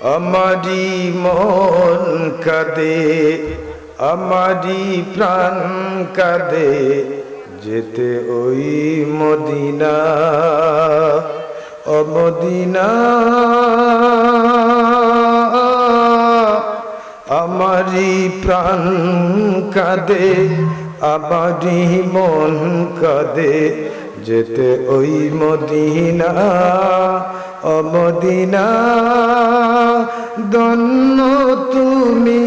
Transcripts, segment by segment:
আমারি মন কাঁদে, আমারি প্রাণ কাঁদে, যেতে ওই মদিনা অমদিনা আমারি প্রাণ কাঁদে, আমারি মন কাঁদে, যেতে ওই মদিনা অমদিনা দন্ন তুমি।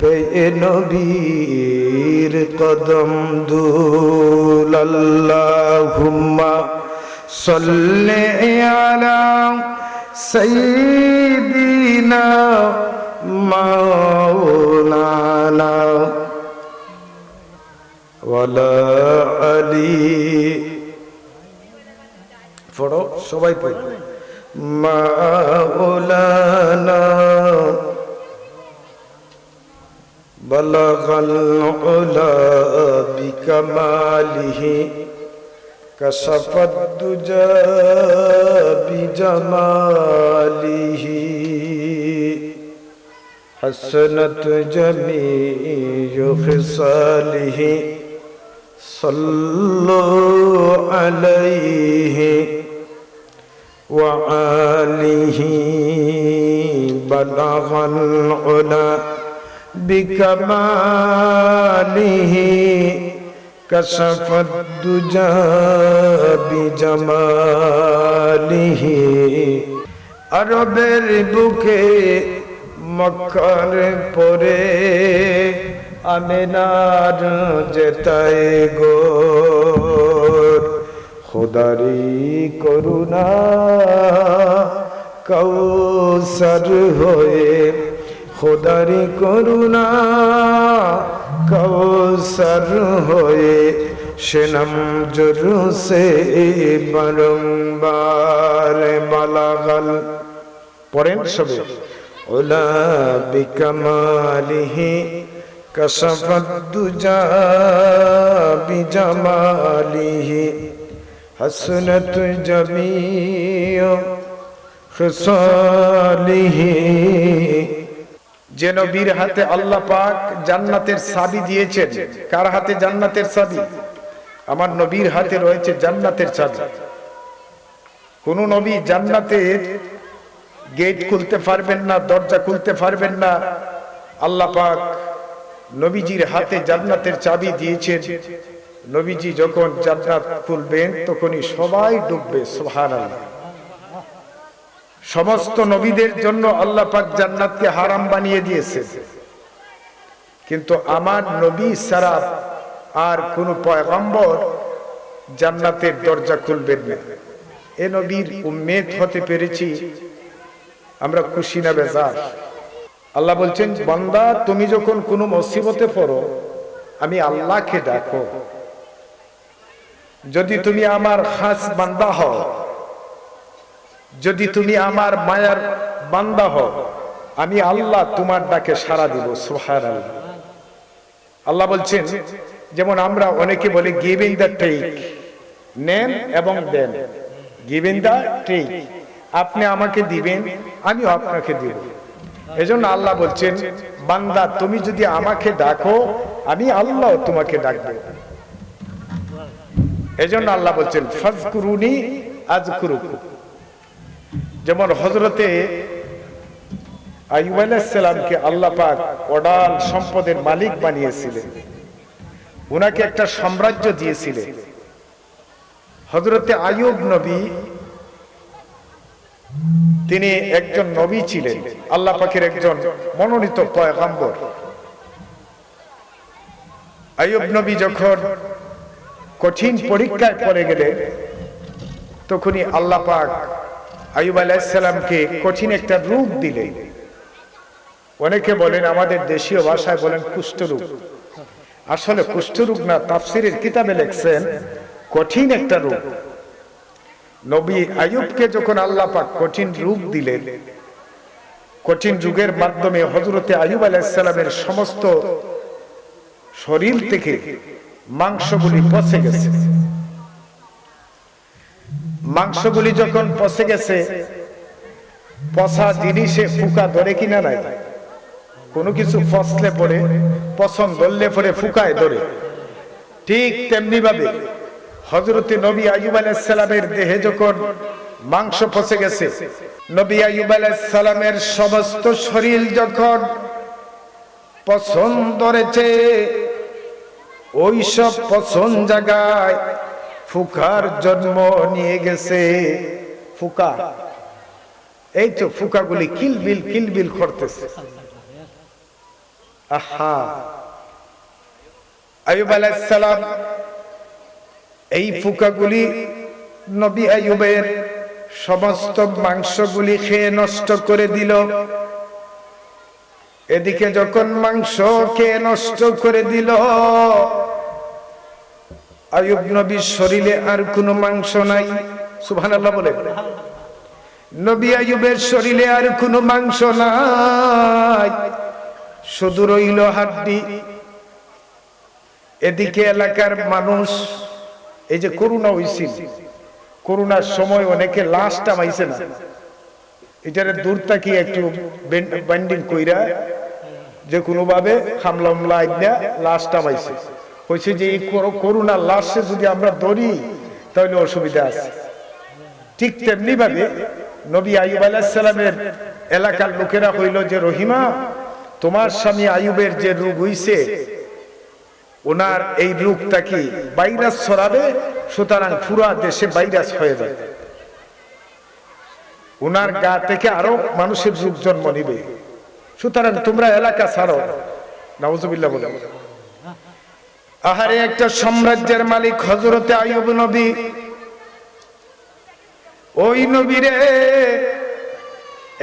পেয়ে নবীর কদম দুল আল্লাহুম্মা সাল্লি আলা সাইয়্যিদিনা মাওলানা। ওয়ালা আলী পড়ো সবাই পড়ো মাওলানা بلغ العلا بكماله كشف الدجى بجماله حسنت جميع خصاله صلوا عليه وآله بلغ العلا بكماله كشف الدجى بجماله আরবের বুকে মক্কার পরে আমেনার যেতায় গো খোদারি করুণা কৌসর হয়ে খোদারি করুণা কৌসর হয়ে সেনম জরু সে বারংবার বালাগাল। পড়েন সবে। ওলা বিকামালিহি কশফত দুজা বিজামালিহি حسنت جميع خصاله যে নবীর হাতে আল্লাহ পাক জান্নাতের চাবি দিয়েছেন কার হাতে জান্নাতের চাবি আমার নবীর হাতে রয়েছে জান্নাতের চাবি কোন নবী জান্নাতের গেট খুলতে পারবেন না দরজা খুলতে পারবেন না আল্লাহ পাক নবীজির হাতে জান্নাতের চাবি দিয়েছেন নবীজি যখন জান্নাত খুলবেন, তখনই সবাই ডুববে, সুবহানাল্লাহ। সমস্ত নবীদের জন্য আল্লাহ পাক জান্নাতকে হারাম বানিয়ে দিয়েছে কিন্তু আমার নবী ছাড়া আর কোন পয়গম্বর জান্নাতের দরজা খুলবেন না। এ নবীর উম্মেদ হতে পেরেছি, আমরা খুশি না বেজার। আল্লাহ বলছেন, বান্দা, তুমি যখন কোনো মুসিবতে পড়ো, আমি আল্লাহকে ডাকো। যদি তুমি আমার খাস বান্দা হও, যদি তুমি আমার মায়ার বান্দা হও, আমি আল্লাহ তোমার ডাকে সারা দিব সোহার আল্লাহ বলছেন, যেমন আমরা অনেকে বলি গিভ দ্য টেক নেন এবং দেন। গিভ দ্য টেক আপনি আমাকে দিবেন, আমিও আপনাকে দিব। এজন্য আল্লাহ বলছেন, বান্দা, তুমি যদি আমাকে ডাকো, আমি আল্লাহ তোমাকে ডাকবো। এজন্য আল্লাহ বলছেন, ফাজকুরুনি আজকুরুকুম যেমন হজরতে আইব আল্লাহ পাক অডাল সম্পদের মালিক বানিয়েছিলেন। উনাকে একটা সাম্রাজ্য দিয়েছিলেন। হজরতে আয়ুব নবী, তিনি একজন নবী ছিলেন, আল্লাহ পাকের একজন মনোনীত পয়গাম্বর। আয়ুব নবী যখন কঠিন পরীক্ষায় পড়ে গেলে তখনই আল্লাহ পাক আয়ুব আলাইসালামকে কঠিন একটা রূপ দিলেন। অনেকে বলেন, আমাদের দেশীয় ভাষায় বলেন কুষ্ঠরূপ আসলে কুষ্ঠরূপ না, তাফসিরের কিতাবে লেখছেন, কঠিন একটা রূপ নবী আয়ুবকে যখন আল্লাহ পাক কঠিন রূপ দিলেন, কঠিন যুগের মাধ্যমে হজরতে আয়ুব আলাইসালামের সমস্ত শরীর থেকে মাংসগুলি পচে গেছে। মাংসগুলি যখন পচে গেছে, পচা জিনিসে ফুকা ধরে কিনা নাই। কোনো কিছু ফসলে পড়ে, পছন্দ ধরলে পরে ফুকায় ধরে। ঠিক তেমনি ভাবে হজরতে নবী আয়ুব আলাইসালামের দেহে যখন মাংস পচে গেছে, নবী আয়ুব আলাইসালামের সমস্ত শরীর যখন পছন্দ ধরেছে ওই সব পছন্দ জায়গায় ফুকার জন্ম নিয়ে গেছে। ফুকা। এই তো ফুকাগুলি কিলবিল কিলবিল করতেছে। আহা। আয়ুব আলাইসালাম এই ফুকাগুলি নবী আয়ুবের সমস্ত মাংসগুলি খেয়ে নষ্ট করে দিল। এদিকে যখন মাংস খেয়ে নষ্ট করে দিল, আয়ুব নবীর শরীরে আর কোনো মাংস নাই। সুবহানাল্লাহ বলে। নবী আয়ুবের শরীরে আর কোনো মাংস নাই। শুধু রইল হাড্ডি। এদিকে এলাকার মানুষ, এই যে করোনা হয়েছিল করোনার সময় অনেকে লাশ টামাইছে না। এটার দূর তাকি একটু বাইন্ডিং কইরা যে কোনো ভাবে হামলা হামলা আইনা লাশ টামাইছে হয়েছে যে এই করো- করোনার লাশে যদি আমরা ধরি, তাহলে অসুবিধা আছে। ঠিক তেমনি ভাবে নবী আইব আলাহিসাল্লামের এলাকার লোকেরা হইল যে রহিমা, তোমার স্বামী আয়ুবের যে রোগ হইছে, ওনার এই রোগটা কি ভাইরাস ছড়াবে? সুতরাং পুরা দেশে ভাইরাস হয়ে যাবে। ওনার গা থেকে আরও মানুষের রূপ জন্ম নিবে। সুতরাং তোমরা এলাকা ছাড়ো। নাউজুবিল্লাহ বলে আহারে, একটা সাম্রাজ্যের মালিক হজরতে আয়ুব নবী। ওই নবীরে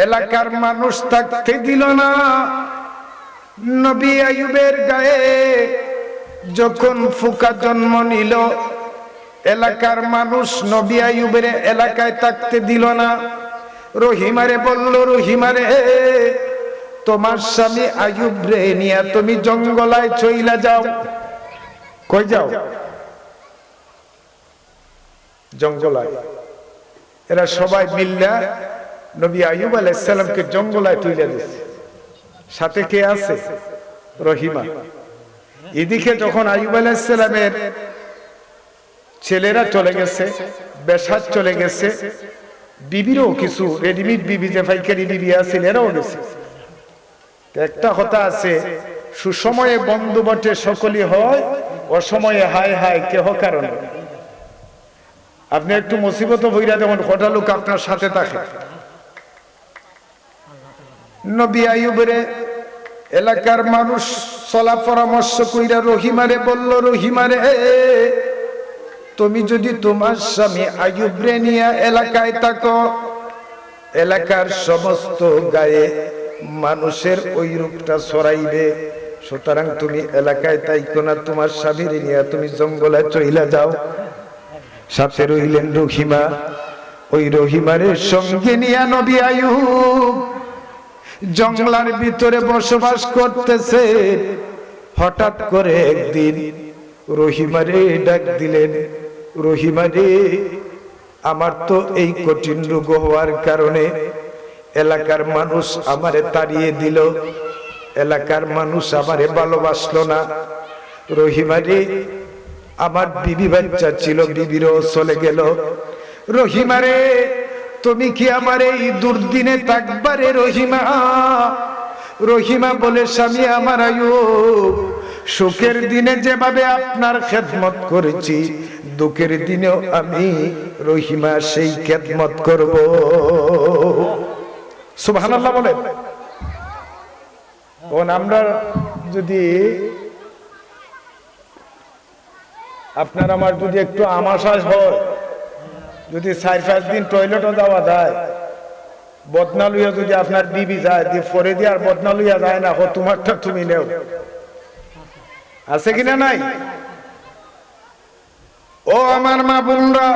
এলাকার মানুষ থাকতে দিল না। নবী আয়ুবের গায়ে যখন ফুকা জন্ম নিল, এলাকার মানুষ নবী আয়ুবের এলাকায় থাকতে দিল না। রহিমারে বলল, রহিমারে, তোমার স্বামী আয়ুব রে নিয়া তুমি জঙ্গলায় চইলা যাও। কই যাও? জঙ্গলায়। এরা সবাই মিল্লা নবী আয়ুব আলাইসাল্লামকে জঙ্গলায় তুলে দিচ্ছে সাথে কে আছে? রহিমা। এদিকে যখন আয়ুব আলাইসাল্লামের ছেলেরা চলে গেছে বেসাদ চলে গেছে বিবিরও কিছু রেডিমেড বিবি যে পাইকারি বিবি আছে, এরাও গেছে একটা কথা আছে, সুসময়ে বন্ধু বটে সকলই হয়, অসময়ে হায় হায় কেহ কারণ আপনি একটু মুসিবত বইরা যেমন কটা লোক আপনার সাথে থাকে। নবী আয়ুবরে এলাকার মানুষ চলা পরামর্শ কইরা রহিমারে বলল, রহিমারে তুমি যদি তোমার স্বামী আয়ুবরে নিয়ে এলাকায় থাকো, এলাকার সমস্ত গায়ে মানুষের ওই রূপটা ছড়াইবে। সুতরাং তুমি এলাকায় তাইকো না, তোমার স্বামীর নিয়ে তুমি জঙ্গলে চইলা যাও। সাথে রইলেন রহিমা। ওই রহিমারের সঙ্গে নিয়া নবী আয়ুব জঙ্গলার ভিতরে বসবাস করতেছে। হঠাৎ করে একদিন রহিমারে ডাক দিলেন রহিমারে, আমার তো এই কঠিন রোগ হওয়ার কারণে এলাকার মানুষ আমারে তাড়িয়ে দিল, এলাকার মানুষ আমারে ভালোবাসলো না। রহিমারে, আমার বিবি বাচ্চা ছিল, বিবিরও চলে গেল। রহিমারে, তুমি কি আমার এই দুর্দিনে থাকবারে রহিমা? রহিমা বলে, স্বামী আমার আয়ু, সুখের দিনে যেভাবে আপনার খেদমত করেছি দুঃখের দিনেও আমি রহিমা সেই খেদমত করব। সুবহানাল্লাহ বলেন। আমরা যদি আপনার আমার যদি একটু আমাশাস হয়, যদি চার পাঁচ দিন টয়লেটও যাওয়া যায়, বদনা লইয়া যদি আপনার বিবি যায়, দিয়ে পরে দিয়ে আর বদনা লইয়া যায় না তোমারটা তুমি নেও। আছে কিনা নাই? ও আমার মা বোনরা,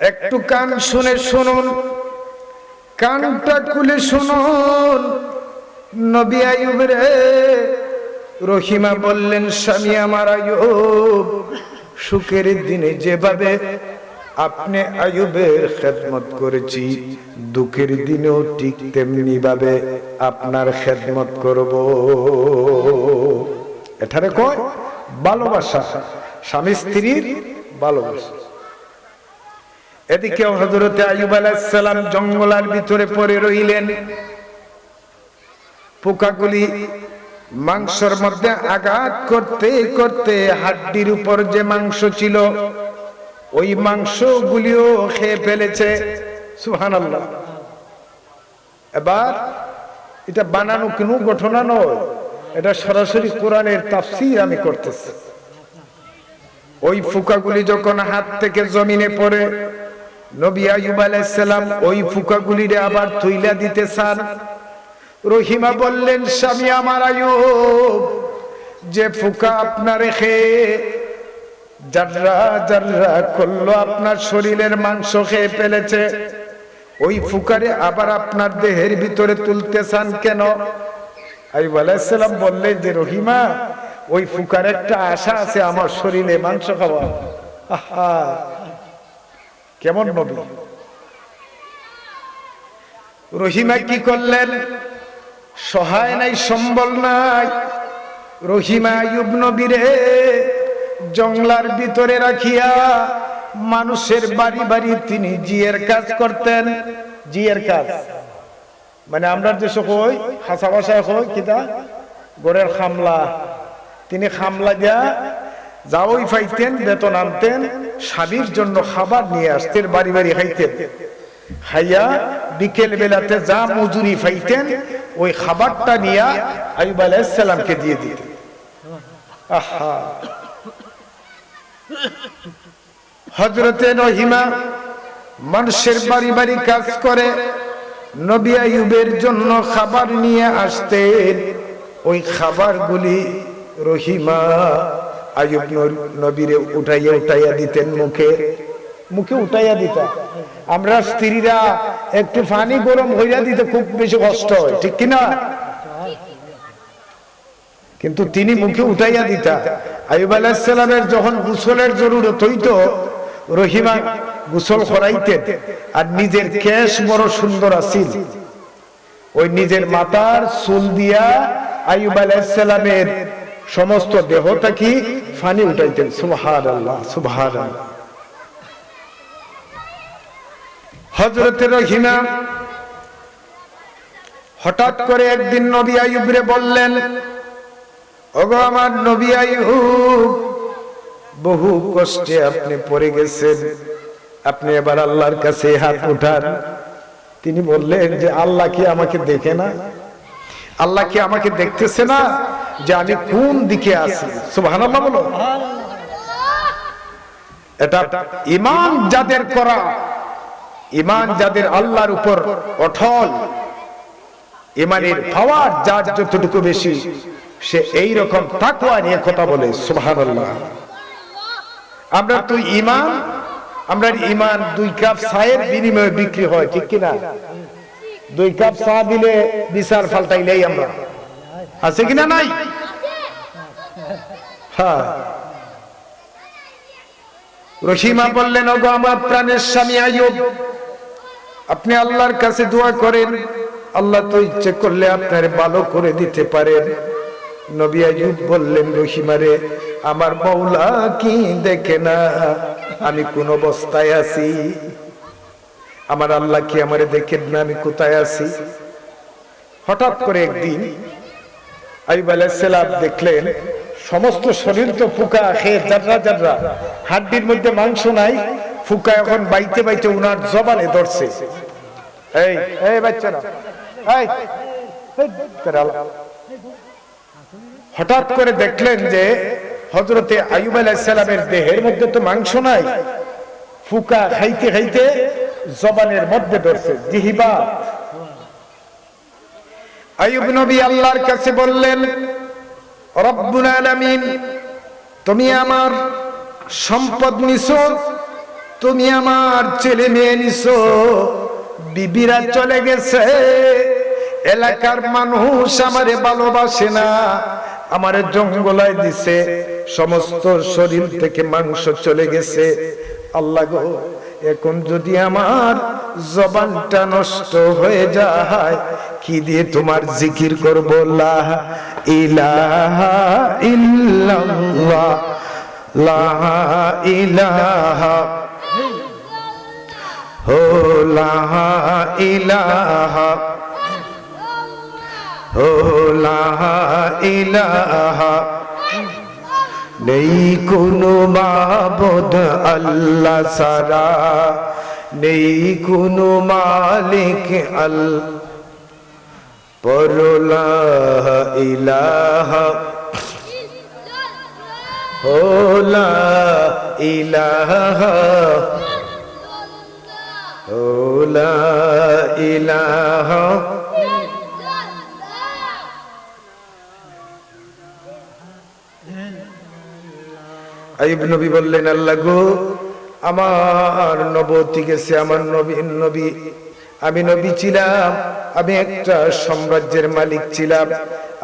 একটু কান শুনে শুনুন, কানটা খুলে শুনুন। নবী আয়ুব রে, রহিমা বললেন, স্বামী আমার আয়ুব সুখের দিনে যেভাবে আপনি আয়ুবের খেদমত করেছি, দুঃখের দিনেও ঠিক তেমনি ভাবে আপনার খেদমত করব। এখানে কয়? ভালোবাসা। স্বামী স্ত্রীর ভালোবাসা। এদিকে হজরতে আয়ুব আলাইসালাম জঙ্গলার ভিতরে পড়ে রইলেন। পোকাগুলি মাংসর মধ্যে আঘাত করতে করতে হাড্ডির উপর যে মাংস ছিল, ওই মাংস গুলিও খেয়ে ফেলেছে। সুহান এবার এটা বানানো কোনো ঘটনা নয়, এটা সরাসরি কোরআনের তাফসির আমি করতেছি। ওই ফুকাগুলি যখন হাত থেকে জমিনে পড়ে, নবী আয়ুব আলাইসালাম ওই ফুকাগুলিরে আবার তুইলা দিতে চান রহিমা বললেন, স্বামী আমার আয়ুব যে ফুকা আপনার খেয়ে জাররা জাররা করল, আপনার শরীরের মাংস খেয়ে ফেলেছে, ওই ফুকারে আবার আপনার দেহের ভিতরে তুলতে চান কেন? আইব আলাইসালাম বললেন যে, রহিমা ওই ফুকার একটা আশা আছে আমার শরীরে, মাংস খাওয়া। কেমন নবী? রহিমা কি করলেন? সহায় নাই, সম্বল নাই। রহিমা আয়ুব নবীরে জংলার ভিতরে রাখিয়া মানুষের বাড়ি বাড়ি তিনি জিয়ের কাজ করতেন। জিয়ের কাজ। মানে আমরা যে কই হাসা ভাষায় কই কিতা? গোড়ের খামলা। তিনি খামলা দিয়া যাওই পাইতেন বেতন আনতেন, স্বামীর জন্য খাবার নিয়ে আসতেন, বাড়ি বাড়ি খাইতেন। খাইয়া বিকেল বেলাতে যা মজুরি পাইতেন ওই খাবারটা নিয়া আইব আলাইসালামকে দিয়ে দিতেন। আহা! হজরতে রহিমা মানুষের বাড়ি বাড়ি কাজ করে, নবী আইয়ুবের জন্য খাবার নিয়ে আসতেন। ওই খাবারগুলি রহিমা আইয়ুব নবীরে উঠাইয়া উঠাইয়া দিতেন মুখে। মুখে উঠাইয়া দিতা। আমরা স্ত্রীরা একটু পানি গরম হইয়া দিতে খুব বেশি কষ্ট হয়, ঠিক কিনা কিন্তু তিনি মুখে উঠাইয়া দিতা। আইব আলাহিসাল্লামের যখন গুসলের জরুরত হইতো, রহিমা গুসল করাইতেন আর নিজের কেশ বড় সুন্দর আছিল। ওই নিজের মাতার চুল দিয়া আইব আলাহিসাল্লামের সমস্ত দেহটা কি ফানি উঠাইতেন। সুবহান আল্লাহ সুবহান হজরতের রহিমা হঠাৎ করে একদিন নবী আইয়ুবরে বললেন, ওগো আমার নবী আইয়ুব, বহু কষ্টে আপনি পড়ে গেছেন। আপনি এবার আল্লাহর কাছে হাত উঠান। তিনি বললেন যে, আল্লাহ কি আমাকে দেখে না? আল্লাহ কি আমাকে দেখতেছে না? যে আমি কোন দিকে আছি? সুবহানাল্লাহ বলো। এটা ইমান যাদের করা ইমান যাদের আল্লাহর উপর অঠল ইমানের পাওয়ার যার যতটুকু বেশি, সে এই রকম তাকুয়া নিয়ে কথা বলে, সুবহানাল্লাহ। আমরা তো ইমান আমরা ইমান দুই কাপ চায়ের বিনিময়ে বিক্রি হয়, ঠিক কিনা? দুই কাপ চা দিলে বিচার ফাল্টাইলেই আমরা। আছে কিনা নাই? হ্যাঁ। রহিমা বললেন ওগো আমার প্রাণের স্বামী আয়ুব আপনি আল্লাহর কাছে দোয়া করেন। আল্লাহ তো ইচ্ছে করলে আপনার ভালো করে দিতে পারেন। নবী আয়ুব বললেন রহিমারে আমার মৌলা কি দেখে না? আমি কোন অবস্থায় আছি। আমার আল্লাহ কি আমারে দেখেন না? আমি কোথায় আছি? হঠাৎ করে একদিন দেখলেন, সমস্ত শরীর তো ফুকা হাড্ডির মধ্যে মাংস নাই, ফুকা এখন বাইতে বাইতে উনার জবানে ধরছে। এই এই বাচ্চারা হঠাৎ করে দেখলেন যে হজরতে আয়ুব আলাইসালামের দেহের মধ্যে তো মাংস নাই, ফুকা খাইতে খাইতে জবানের মধ্যে ধরছে। জিহিবা আয়ুব নবী আল্লাহর কাছে বললেন, রব্বুল আলামিন, তুমি আমার সম্পদ নিছো, তুমি আমার ছেলে মেয়ে নিছো, বিবিরা চলে গেছে, এলাকার মানুষ আমারে ভালোবাসে না, আমারে জঙ্গলায় দিছে, সমস্ত শরীর থেকে মাংস চলে গেছে, আল্লাহ গো, এখন যদি আমার জবানটা নষ্ট হয়ে যায়। কি দিয়ে তোমার জিকির করব? লা ইলাহা ইল্লাল্লাহ। লা ইলাহা। হো, লা ইলাহা। হো, লা ইলাহা। নেই কোনো মাবদ আল্লাহ সারা নেই কোনো মালিক আল। পরলা ইলাহা। হোলা ইলাহা। হোলা ইলাহা। আইব নবী বললেন, আল্লাহ গো আমার নবতী গেছে, আমার নবী নবী। আমি নবী ছিলাম, আমি একটা সাম্রাজ্যের মালিক ছিলাম।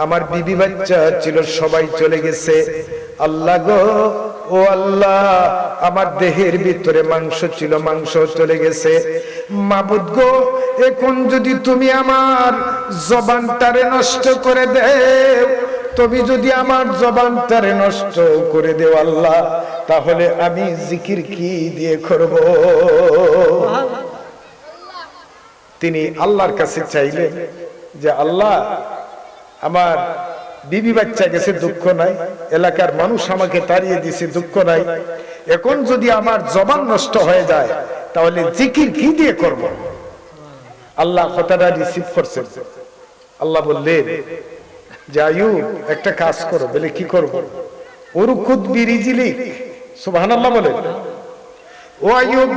আমার বিবি বাচ্চা ছিল, সবাই চলে গেছে। আল্লাহ গো, ও আল্লাহ, আমার দেহের ভিতরে মাংস ছিল, মাংস চলে গেছে। মাবুদ গো, এখন যদি তুমি আমার জবানটারে নষ্ট করে দেও তুমি যদি আমার জবানটারে নষ্ট করে দেও আল্লাহ, তাহলে আমি জিকির কি দিয়ে করব? তিনি আল্লাহর কাছে চাইলেন যে, আল্লাহ, আমার বিবি বাচ্চা গেছে, দুঃখ নাই। এলাকার মানুষ আমাকে তাড়িয়ে দিছে, দুঃখ নাই। এখন যদি আমার জবান নষ্ট হয়ে যায়, তাহলে জিকির কি দিয়ে করব? আল্লাহ কথাটা রিসিভ করছেন। আল্লাহ বললেন যে একটা কাজ করো, বলে কি করব? উরুকুদ বিরিজিলি সুবহানাল্লাহ বলে। ও আয়ুব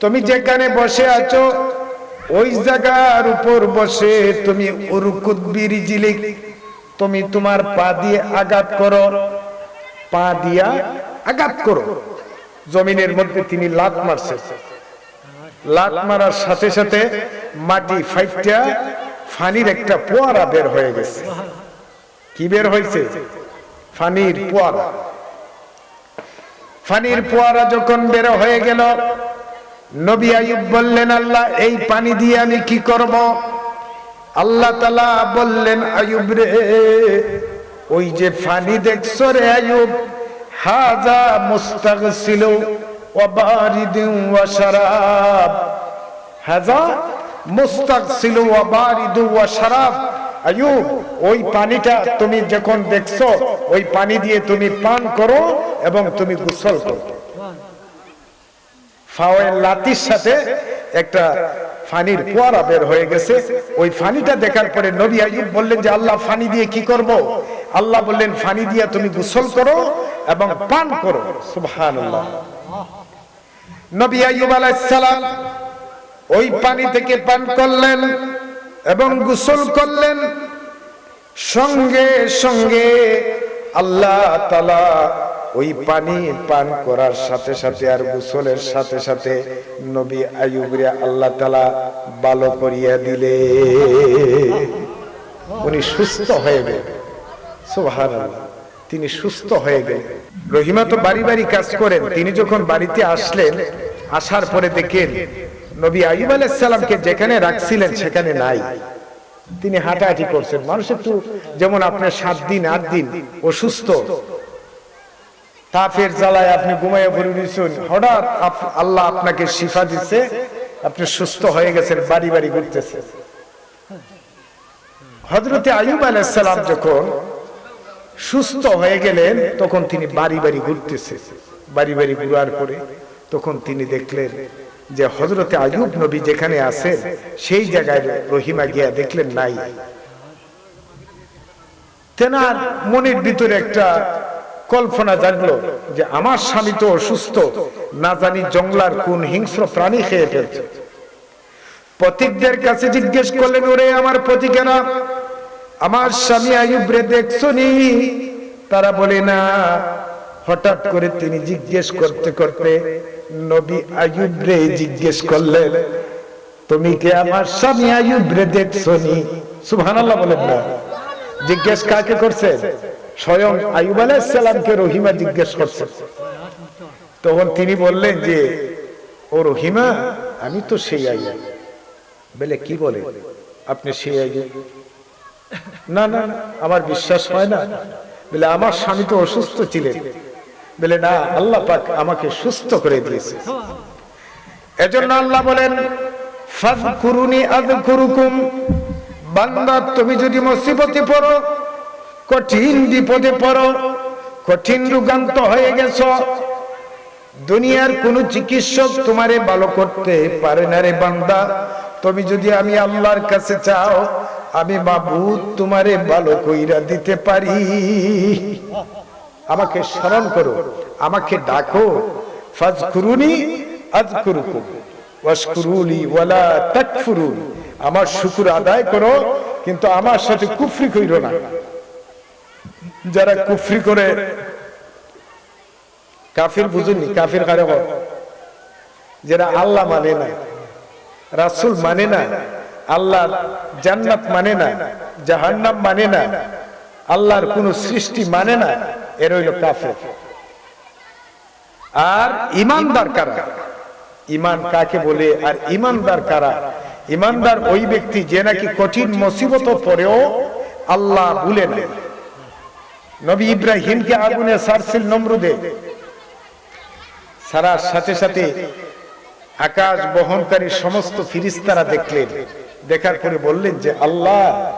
তুমি যেখানে বসে আছো, ওই জায়গার উপর বসে তুমি উরুকুদ বিরিজিলি তুমি তোমার পা দিয়ে আঘাত করো। পা দিয়া আঘাত করো। জমিনের মধ্যে তিনি লাত মারছে। লাত মারার সাথে সাথে মাটি ফাইটটা ফানির একটা পোয়ারা বের হয়ে গেছে। কি বের হয়েছে? ফানির পোয়ারা। ফানির পোয়ারা যখন বের হয়ে গেল, নবী আয়ুব বললেন, আল্লাহ, এই পানি দিয়ে আমি কি করব? আল্লাহ তালা বললেন আয়ুব রে, ওই যে ফানি দেখছ রে আয়ুব হাজা মুস্তাক ছিল হাজা মুস্তাক ছিল ওয়াবারিদু ওয়া শারাব। আয়ুব ওই পানিটা তুমি যখন দেখছ, ওই পানি দিয়ে তুমি পান করো এবং তুমি গোসল করো। লাতির সাথে একটা ফানির ফোয়ারা বের হয়ে গেছে। ওই ফানিটা দেখার পরে নবী আইয়ুব বললেন যে, আল্লাহ, ফানি দিয়ে কি করব? আল্লাহ বললেন, ফানি দিয়ে তুমি গোসল করো এবং পান করো। সুবহানাল্লাহ। নবী আইয়ুব আলাইহিস সালাম ওই পানি থেকে পান করলেন এবং গোসল করলেন। সঙ্গে সঙ্গে আল্লাহ তালা ওই পানি পান করার সাথে সাথে আর গোসলের সাথে সাথে নবী আয়ুবরে আল্লাহ তালা ভালো করিয়া দিলে উনি সুস্থ হয়ে গেলেন। সুবহানাল্লাহ, তিনি সুস্থ হয়ে গেলেন। রহিমা তো বাড়ি বাড়ি কাজ করেন। তিনি যখন বাড়িতে আসলেন, আসার পরে দেখেন নবী আইব আলাইসাল্লামকে যেখানে রাখছিলেন সেখানে নাই। তিনি হাঁটাহাঁটি করছেন। মানুষ একটু যেমন আপনার সাত দিন আট দিন অসুস্থ। তাপের জ্বালায় আপনি ঘুমাইয়া পড়ে হঠাৎ আল্লাহ আপনাকে শিফা দিচ্ছে আপনি সুস্থ হয়ে গেছেন বাড়ি বাড়ি ঘুরতেছে হজরতে যখন সুস্থ হয়ে গেলেন তখন তিনি বাড়ি বাড়ি ঘুরতেছে। বাড়ি বাড়ি ঘুরার পরে তখন তিনি দেখলেন যে হজরতে আয়ুব নবী যেখানে আছেন, সেই জায়গায় রহিমা গিয়া দেখলেন, নাই। তেনার মনের ভিতরে একটা কল্পনা জাগলো যে আমার স্বামী তো অসুস্থ, না জানি জঙ্গলার কোন হিংস্র প্রাণী খেয়ে ফেলছে। পথিকদের কাছে জিজ্ঞেস করলেন, ওরে আমার পথিকেরা, আমার স্বামী আয়ুব রে দেখছ নি তারা বলে, না। হঠাৎ করে তিনি জিজ্ঞেস করতে করতে নবী আয়ুব রে জিজ্ঞেস করলেন তুমি কি আমার স্বামী আয়ুব রে দেখছ নি? সুবহানাল্লাহ বলেন না। জিজ্ঞেস কাকে করছে? স্বয়ং আয়ুব আলাইহিস সালামকে রহিমা জিজ্ঞেস করছে। তখন তিনি বললেন যে ও রহিমা আমি তো সেই আইয়া বলে কি বলে? আপনি সেই আইয়া না না না, আমার বিশ্বাস হয় না। বলে আমার স্বামী তো অসুস্থ ছিলেন। বলে, না, আল্লাহ পাক আমাকে সুস্থ করে দিয়েছে। এজন্য আল্লাহ বলেন ফাযকুরুনি আযকুরুকুম। বান্দা, তুমি যদি মুসিবতে পড়ো, কঠিন বিপদে পড়ো, কঠিন রোগান্ত হয়ে গেছো, দুনিয়ার কোন চিকিৎসক তোমারে ভালো করতে পারে না রে বান্দা। তুমি যদি আমি আল্লাহর কাছে চাও, আমি মাবুদ তোমারে ভালো কইরা দিতে পারি। আমাকে স্মরণ করো, আমাকে ডাকো। ফাজকুরুনি আজকুরুকুম ওয়াশকুরুলি ওয়ালা তাকফুরুন। আমার শুকুর আদায় করো, কিন্তু আমার সাথে কুফরি কইরো না। যারা কুফরি করে, কাফির বুঝুননি, কাফির কারে? যারা আল্লাহ মানে না, রাসুল মানে না, আল্লাহ জান্নাত মানে না, জাহান্নাম মানে না, আল্লাহর কোন সৃষ্টি মানে না। এর হইল কাফের। আর ইমানদার কারা? ইমান কাকে বলে? আর ইমানদার কারা? ইমানদার ওই ব্যক্তি যে নাকি কঠিন মুসিবত পরেও আল্লাহ ভুলে না। নবী ইব্রাহিমকে আগুনে সারছিল নমরুদে। সারার সাথে সাথে আকাশ বহনকারী সমস্ত ফিরিস্তারা দেখলেন। দেখার পরে বললেন যে, আল্লাহ,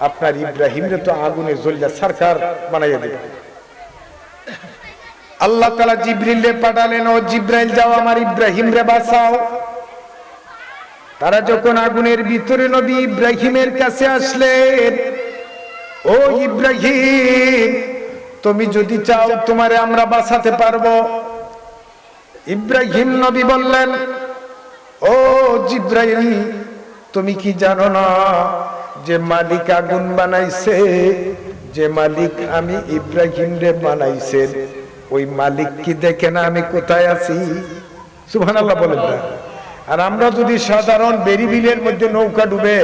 আপনার ইব্রাহিমরে তো আগুনে জ্বলিয়া সরকার বানাইয়া দেবে। আল্লাহ তালা জিব্রিলে পাঠালেন, ও জিব্রাইল, যাও আমার ইব্রাহিম রে বাঁচাও। তারা যখন আগুনের ভিতরে নবী ইব্রাহিমের কাছে আসলেন, ও ইব্রাহিম, তুমি যদি চাও, তোমারে আমরা বাঁচাতে পারব। ইব্রাহিম নবী বললেন, ও জিব্রাইল, তুমি কি জানো না যে মালিক আগুন বানাইছে? যে মালিক আমি ইব্রাহিম রে বানাইছেন। ওই মালিক কি দেখে না আমি কোথায় আছি? সুবহানাল্লাহ বলেন না। আর আমরা যদি সাধারণ বেরি বিলের মধ্যে নৌকা ডুবে,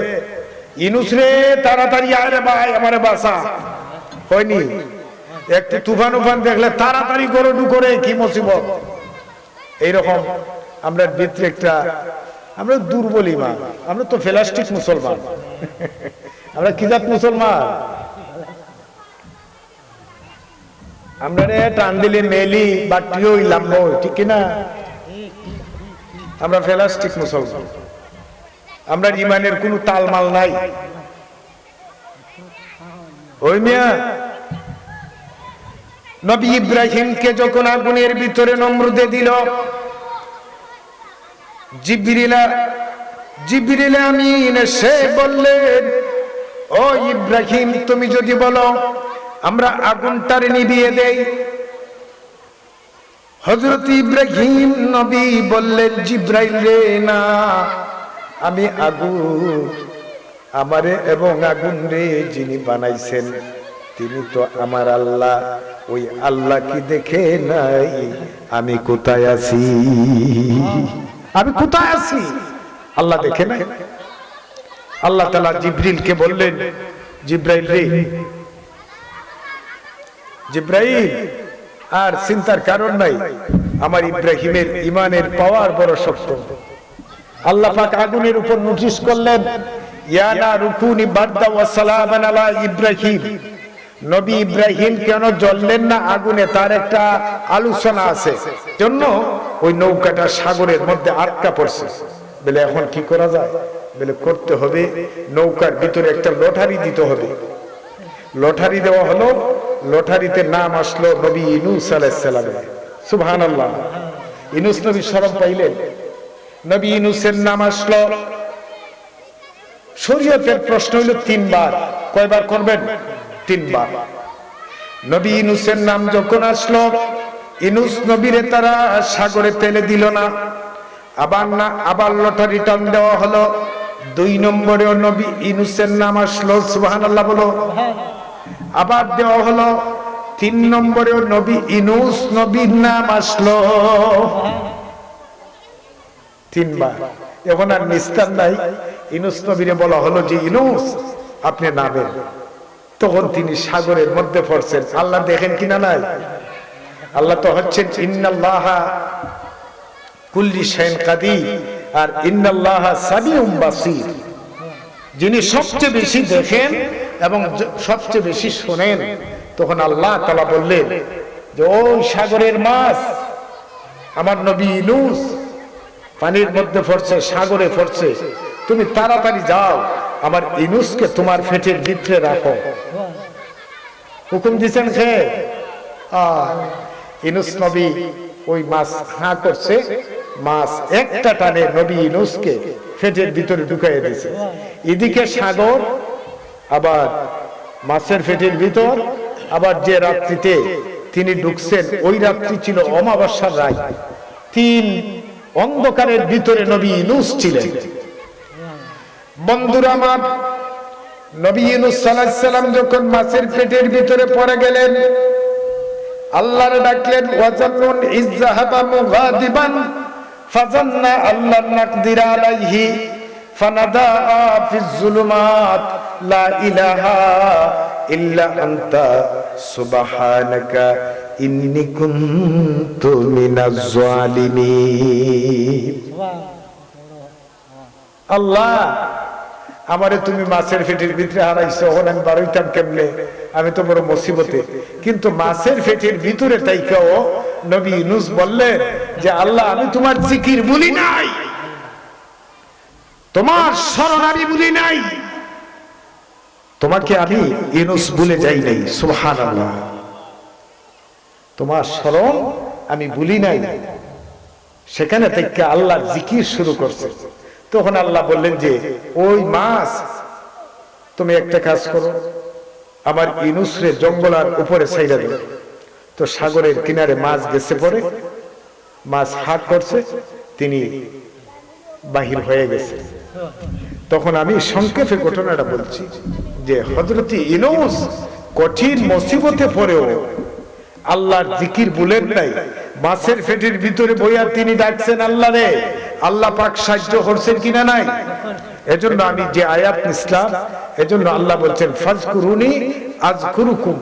ইনুস রে, তাড়াতাড়ি আরে ভাই, আমারে বাসা হয়নি। একটু তুফান উফান দেখলে তাড়াতাড়ি করে ডু করে কি মুসিবত। এইরকম আমরা ভিতরে একটা আমরা দুর্বল ইমান আমরা তো ফেলাস্টিক মুসলমান। আমরা কি জাত মুসলমান? আমরা রে টান দিলে মেলি, বাটিও লাম্ব ঠিক কিনা? আমরা ফেলাস্টিক মুসলমান। আমরা ইমানের কোনো তালমাল নাই। ওই মিয়া, নবী ইব্রাহিমকে যখন আগুনের ভিতরে নমরুদে দিল, জিবরিলা জিবরিলা আমিন সে বললেন, ও ইব্রাহিম, তুমি যদি বলো আমরা আগুনটারে নিভিয়ে দেই। হযরত ইব্রাহিম নবী বললেন, জিব্রাইল রে, না, আমি আগুন, আমারে এবং আগুন রে যিনি বানাইছেন, তিনি তো আমার আল্লাহ, ওই আল্লাহ কি দেখে নাই? আমি কোথায় আছি? আমি কোথায় আছি? আল্লাহ দেখে নাই? আল্লাহ তালা জিব্রিলকে বললেন, জিব্রাইল রে জিব্রাইল, আর চিন্তার কারণ নাই। আমার ইব্রাহিমের ইমানের পাওয়ার বড় শক্ত। আল্লাহ পাক আগুনের উপর নোটিশ করলেন ইয়ানা রুকুনি বাদ্দা ওয়া সালামান আলা ইব্রাহিম। নবী ইব্রাহিম কেন জ্বললেন না? আগুনে তার একটা আলোচনা আছে। জন্য ওই নৌকাটা সাগরের মধ্যে আটকা পড়ছে। বলে, এখন কি করা যায়? বলে, করতে হবে, নৌকার ভিতরে একটা লটারি দিতে হবে। লটারি দেওয়া হলো লটারিতে নাম আসলো নবী ইনুস আলাইসালামের সুবহান আল্লাহ ইনুস নবী শরম পাইলেন নবী ইনুসের নাম আসলো। শরীয়তের প্রশ্ন হইল তিনবার। কয়বার করবেন? তিনবার। নবী ইনুসের নাম যখন আসলো, ইনুস নবীরে তারা সাগরে ফেলে দিল না। আবার না, আবার লটারি টান দেওয়া হলো। দুই নম্বরেও নবী ইনুসের নাম আসলো। সুবহান আল্লাহ বলো। আবার দেওয়া হলো, তিন নম্বরেও নবী ইনুস নবীর নাম আসলো। তিনবার। এখন আর নিস্তার নাই। ইনুস নবীরে বলা হলো যে, ইনুস, আপনি নামেন তখন তিনি সাগরের মধ্যে পড়ছেন। আল্লাহ দেখেন কিনা নাই? আল্লাহ তো হচ্ছেন, ইন্নাল্লাহা কুল্লি শাইন কাদির, আর ইন্নাল্লাহ সামিউম বাসির। যিনি সবচেয়ে বেশি দেখেন এবং সবচেয়ে বেশি শোনেন, তখন আল্লাহ তালা বললেন যে ওই সাগরের মাছ, আমার নবী ইনুস পানির মধ্যে পড়ছে সাগরে পড়ছে তুমি তাড়াতাড়ি যাও, আমার ইনুসকে তোমার ফেটের ভিতরে রাখো। হুকুম দিছেন খে ইনুস নবী ওই মাছ হাঁ করছে, মাছ একটা টানে নবী ইনুসকে ফেটের ভিতরে ঢুকাই দিছে। এদিকে সাগর আবার মাছের ফেটের ভিতর, আবার যে রাত্রিতে তিনি ঢুকছেন, ওই রাত্রি ছিল অমাবস্যার রাত তিন অন্ধকারের ভিতরে নবী ইনুস ছিলেন। বন্ধুরা আমার, নবী সালাইহিস সালাম যখন মাছের পেটের ভিতরে পড়ে গেলেন, আল্লাহর ডাকলেন ওয়াজান্নুন ইজ্জাহাবা মুগাদিবান, ফাজান্না আল্লাহ নাকদির আলাইহি। আল্লাহ, আমারে তুমি মাছের ফেটির ভিতরে হারাইছো এখন আমি বারোইতাম কেমনে? আমি তো বড় মুসিবতে। কিন্তু মাছের ফেটির ভিতরে তাইকাও নবী ইউনুস বললেন যে, আল্লাহ, আমি তোমার জিকির বলি নাই। তোমার স্মরণ আমি বলি নাই। তোমাকে আমি ইউনুস বলে যাই নাই সুবহানাল্লাহ। তোমার স্মরণ আমি বলি নাই। সেখানে থেকে আল্লাহর জিকির শুরু করছে। তখন আল্লাহ বললেন যে ওই মাছ তুমি একটা কাজ করো আমার ইনুসরে জঙ্গলার উপরে সাইডা দেবে তো সাগরের কিনারে মাছ গেছে পরে। মাছ হাট করছে তিনি বাহির হয়ে গেছে। তখন আমি সংক্ষেপে ঘটনাটা বলছি যে হজরতি ইনুস কঠিন মুসিবতে পড়েও আল্লাহর জিকির বলেন নাই। মাছের ফেটির ভিতরে বইয়া তিনি ডাকছেন, আল্লাহ রে, আল্লাহ পাক সাহায্য করছেন কিনা নাই? এজন্য আমি যে আয়াত ইসলাম এজন্য আল্লাহ বলছেন, ফাজকুরুনি আজকুরুকুম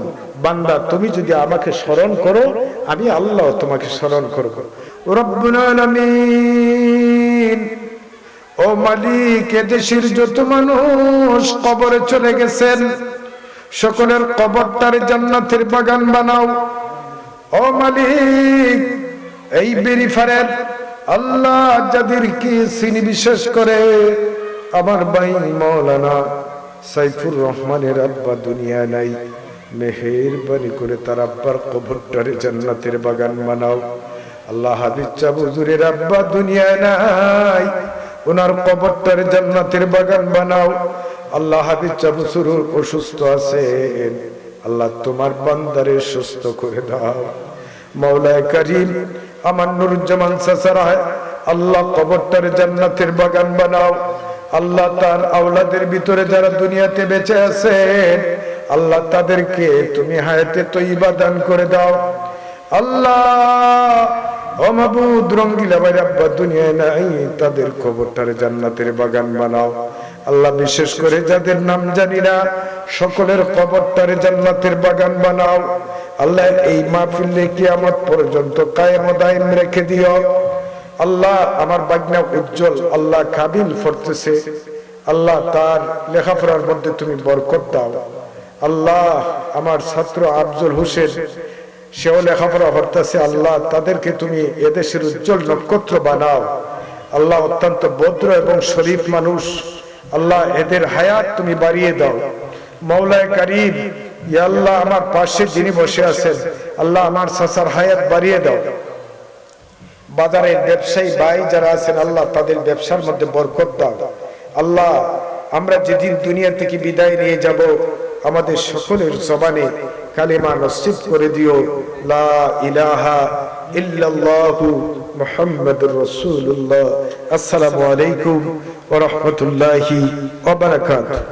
বান্দা, তুমি যদি আমাকে স্মরণ করো, আমি আল্লাহ তোমাকে স্মরণ করব। রব্বুল আলামিন। ও মালিক এদেশের যত মানুষ কবরে চলে গেছেন, সকলের কবরটার জান্নাতের বাগান বানাও। ও মালিক, এই বেরিফারের আল্লাহ যাদের কি চিনি বিশেষ করে, আমার ভাই মৌলানা সাইফুর রহমানের আব্বা দুনিয়া নাই, মেহেরবানি করে তার আব্বার কবরটারে জান্নাতের বাগান বানাও। আল্লাহ হাবিজ চাবুজুরের আব্বা দুনিয়া নাই ওনার কবরটারে জান্নাতের বাগান বানাও। আল্লাহ হাবিজ চাবুসুর অসুস্থ আছেন। আল্লাহ তোমার বান্দারে সুস্থ করে দাও। মৌলায় করিম, আমার নুরুজ্জামান সাসারায় আল্লাহ কবরটার জান্নাতের বাগান বানাও। আল্লাহ তার আওলাদের ভিতরে যারা দুনিয়াতে বেঁচে আছেন, আল্লাহ তাদেরকে তুমি হায়াতে তৈবা দান করে দাও। আল্লাহ ও মাবুদ, রঙ্গিলা ভাই আব্বা, দুনিয়ায় নাই। তাদের কবরটারে জান্নাতের বাগান বানাও। আল্লাহ বিশেষ করে যাদের নাম জানি না, সকলের কবরটারে জান্নাতের বাগান বানাও। আল্লাহ এই মাহফিলে কিয়ামত পর্যন্ত কায়েম দায়েম রেখে দিও। আল্লাহ আমার বাগনা উজ্জ্বল, আল্লাহ কাবিল ফরতেছে। আল্লাহ তার লেখাপড়ার মধ্যে তুমি বরকত দাও। আল্লাহ আমার ছাত্র আফজল হোসেন সেও লেখাপড়া করতেছে আল্লাহ তাদেরকে তুমি এদেশের উজ্জ্বল নক্ষত্র বানাও। আল্লাহ অত্যন্ত ভদ্র এবং শরীফ মানুষ। আল্লাহ এদের হায়াত তুমি বাড়িয়ে দাও। মৌলায় কারিম আল্লাহ আমার পাশে যিনি বসে আছেন, আল্লাহ আমার সাসার হায়াত বাড়িয়ে দাও। বাজারের ব্যবসায়ী ভাই যারা আছেন, আল্লাহ তাদের ব্যবসার মধ্যে বরকত দাও। আল্লাহ, আমরা যেদিন দুনিয়া থেকে বিদায় নিয়ে যাব, আমাদের সকলের জবানে কালিমা নসিব করে দিও লা ইলাহা ইল্লাল্লাহু মুহাম্মাদুর রাসূলুল্লাহ আসসালামু আলাইকুম ওয়া রাহমাতুল্লাহি ওয়া বারাকাতুহু